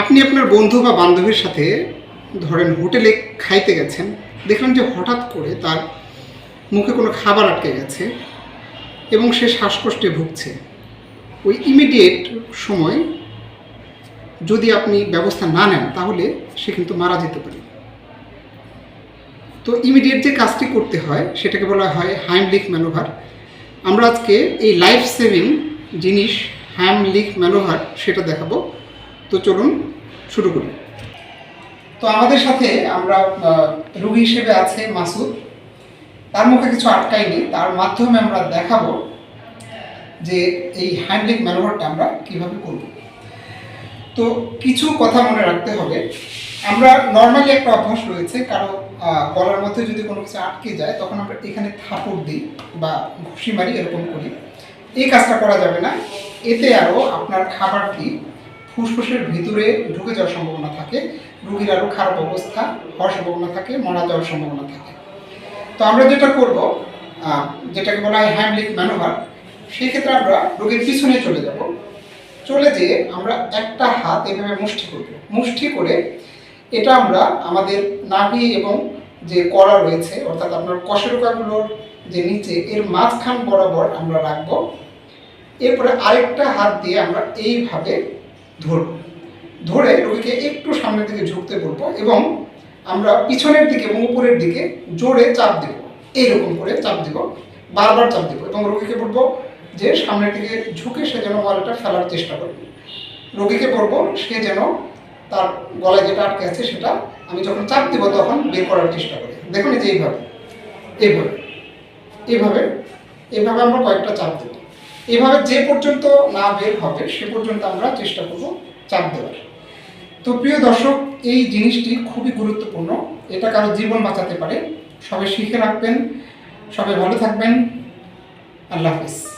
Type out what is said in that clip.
আপনি আপনার বন্ধু বা বান্ধবীর সাথে ধরেন হোটেলে খাইতে গেছেন, দেখলেন যে হঠাৎ করে তার মুখে কোনো খাবার আটকে গেছে এবং সে শ্বাসকষ্টে ভুগছে। ওই ইমিডিয়েট সময় যদি আপনি ব্যবস্থা না নেন, তাহলে সে কিন্তু মারা যেতে পারে। তো ইমিডিয়েট যে কাজটি করতে হয়, সেটাকে বলা হয় হাইমলিক ম্যানোভার আমরা আজকে এই লাইফ সেভিং জিনিস হাইমলিক ম্যানোভার সেটা দেখাবো। তো চলুন শুরু করি। তো আমাদের সাথে আমরা রোগী হিসেবে আছে মাসুদ। তার মুখে কিছু আটকায়নি, তার মাধ্যমে আমরা দেখাবো যে এই হ্যান্ডলিক ম্যানোভারটা আমরা কীভাবে করব। তো কিছু কথা মনে রাখতে হবে। আমরা নর্মালি একটা অভ্যাস রয়েছে, কারও গলার মধ্যে যদি কোনো কিছু আটকে যায়, তখন আমরা এখানে থাপড় দিই বা ঘুষি মারি, এরকম করি। এই কাজটা করা যাবে না। এতে আরও আপনার খাবারটি ফুসফুসের ভিতরে ঢুকে যাওয়ার সম্ভাবনা থাকে, রুগীর আরও খারাপ অবস্থা হওয়ার সম্ভাবনা থাকে, মারা যাওয়ার সম্ভাবনা থাকে। তো আমরা যেটা করব যেটাকে বলা হয় হ্যান্ডলিক ম্যানোভার সেই ক্ষেত্রে আমরা রোগীর পিছনে চলে যাব। চলে যেয়ে আমরা একটা হাত এভাবে মুষ্টি করব। মুষ্টি করে এটা আমরা আমাদের নাভি এবং যে কড়া রয়েছে, অর্থাৎ আপনার কশেরুকাগুলোর যে নিচে, এর মাঝখান বরাবর আমরা রাখব। এরপরে আরেকটা হাত দিয়ে আমরা এইভাবে ধরব। ধরে রোগীকে একটু সামনের দিকে ঝুঁকতে বলব এবং আমরা পিছনের দিকে এবং উপরের দিকে জোরে চাপ দেব। এইরকম করে চাপ দেব, বারবার চাপ দেব এবং রোগীকে বলব যে সামনের দিকে ঝুঁকে সে যেন মলটা ফেলার চেষ্টা করবে রোগীকে বলব সে যেন তার গলায় যেটা আটকে আছে সেটা আমি যখন চাপ দেবো তখন বের করার চেষ্টা করি। দেখুন যে এইভাবে এইভাবে এইভাবে এইভাবে আমরা কয়েকটা চাপ দেবো। এভাবে যে পর্যন্ত না বের হবে, সে পর্যন্ত আমরা চেষ্টা করব চাপ দেওয়ার। তো প্রিয় দর্শক, এই জিনিসটি খুবই গুরুত্বপূর্ণ। এটা কারও জীবন বাঁচাতে পারে। সবাই শিখে রাখবেন, সবাই ভালো থাকবেন। আল্লাহ হাফিজ।